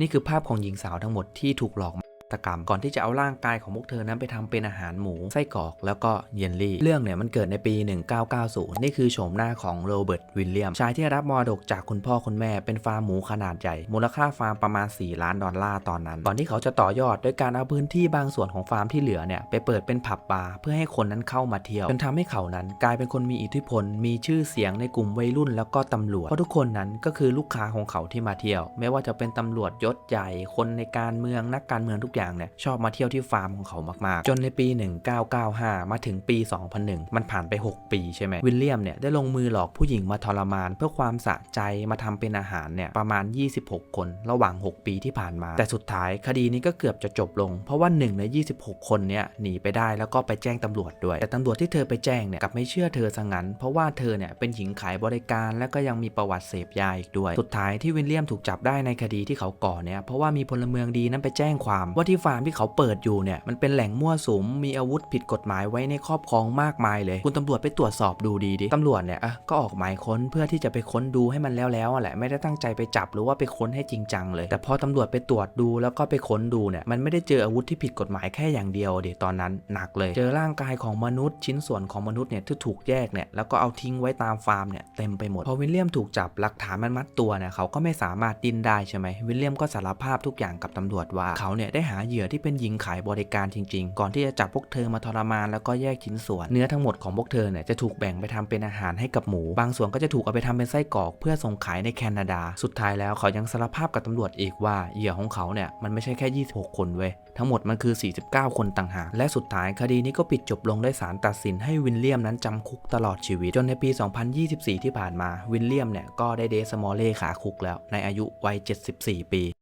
นี่คือภาพของหญิงสาวทั้งหมดที่ถูกหลอก ตกรรม ก่อนที่จะเอาร่างกายของพวกเธอนั้นไปทำเป็นอาหารหมูไส้กรอก แล้วก็เยลลี่ เรื่องเนี่ยมันเกิดในปี 1990 นี่คือโฉมหน้าของโรเบิร์ตวิลเลียมชายที่รับมรดกจากคุณพ่อคุณแม่เป็นฟาร์มหมูขนาดใหญ่ มูลค่าฟาร์มประมาณ 4 ล้านดอลลาร์ตอนนั้น ก่อนที่เขาจะต่อยอดด้วยการเอาพื้นที่บางส่วนของฟาร์มที่เหลือเนี่ยไปเปิดเป็นผับบาร์เพื่อให้คนนั้นเข้ามาเที่ยวจนทำให้เขานั้น กลายเป็นคนมีอิทธิพล มีชื่อเสียงในกลุ่มวัยรุ่น แล้วก็ตำรวจเพราะทุกคนนั้นก็คือลูกค้าของเขาที่มาเที่ยว ไม่ว่าจะเป็นตำรวจยศใหญ่คนในการเมืองนักการเมืองทุกอย่างเนี่ยชอบมาเที่ยวที่ฟาร์มของเขามากๆ จนในปี 1995 มาถึงปี 2001 มันผ่านไป 6 ปีใช่ไหมวิลเลียมเนี่ยได้ลงมือหลอกผู้หญิงมาทรมาน เพื่อความสะใจมาทำเป็นอาหารเนี่ยประมาณ 26 คนระหว่าง 6 ปีที่ผ่านมา แต่สุดท้ายคดีนี้ก็เกือบจะจบลง เพราะว่า1ใน 26 คนเนี่ยหนีไปได้แล้วก็ไปแจ้งตำรวจด้วย แต่ตำรวจที่เธอไปแจ้งเนี่ยกับไม่เชื่อเธอซะงั้น เพราะว่าเธอเนี่ยเป็นหญิงขายบริการและก็ยังมีประวัติเสพยาอีกด้วย สุดท้ายที่วิลเลียมถูกจับได้ในคดีที่เขาก่อเนี่ยเพราะว่ามีพลเมืองดีนั้นไปแจ้งความว่าที่ฟาร์มที่เขาเปิดอยู่เนี่ยมันเป็นแหล่งมั่วสุมมีอาวุธผิดกฎหมายไว้ในครอบครองมากมายเลย คุณตำรวจไปตรวจสอบดูดีดิตำรวจเนี่ยอะก็ออกหมายค้นเพื่อที่จะไปค้นดูให้มันแล้วๆอะแหละไม่ได้ตั้งใจไปจับหรือว่าไปค้นให้จริงจังเลย แต่พอตำรวจไปตรวจดูแล้วก็ไปค้นดูเนี่ยมันไม่ได้เจออาวุธที่ผิดกฎหมายแค่อย่างเดียวเดี๋ยวตอนนั้นหนักเลย เจอร่างกายของมนุษย์ชิ้นส่วนของมนุษย์เนี่ยที่ถูกแยกเนี่ยแล้วก็เอาทิ้งไว้ตามฟาร์มเนี่ยเต็มไปหมดพอวิลเลียมถูกจับหลักฐานมันมัดตัวเนี่ยเขาก็ไม่สามารถดิ้นได้ใช่ไหมวิลเลียมก็สารภาพทุกอย่างกับตำรวจว่าเขาเนี่ยได้หาเหยื่อที่เป็นหญิงขายบริการจริงๆ ก่อนที่จะจับพวกเธอมาทรมานแล้วก็แยกชิ้นส่วน เนื้อทั้งหมดของพวกเธอเนี่ยจะถูกแบ่งไปทำเป็นอาหารให้กับหมู บางส่วนก็จะถูกเอาไปทำเป็นไส้กรอกเพื่อส่งขายในแคนาดา สุดท้ายแล้วเขายังสารภาพกับตำรวจอีกว่าเหยื่อของเขาเนี่ยมันไม่ใช่แค่ 26 คนเว้ยทั้งหมดมันคือ 49 คนต่างหาก และสุดท้ายคดีนี้ก็ปิดจบลงด้วยศาลตัดสินให้วิลเลียมนั้นจำคุกตลอดชีวิต จนในปี 2024 ที่ผ่านมา วิลเลียมเนี่ยก็ได้เดสมอลเล่ขาคุกแล้วในอายุวัย 74 ปี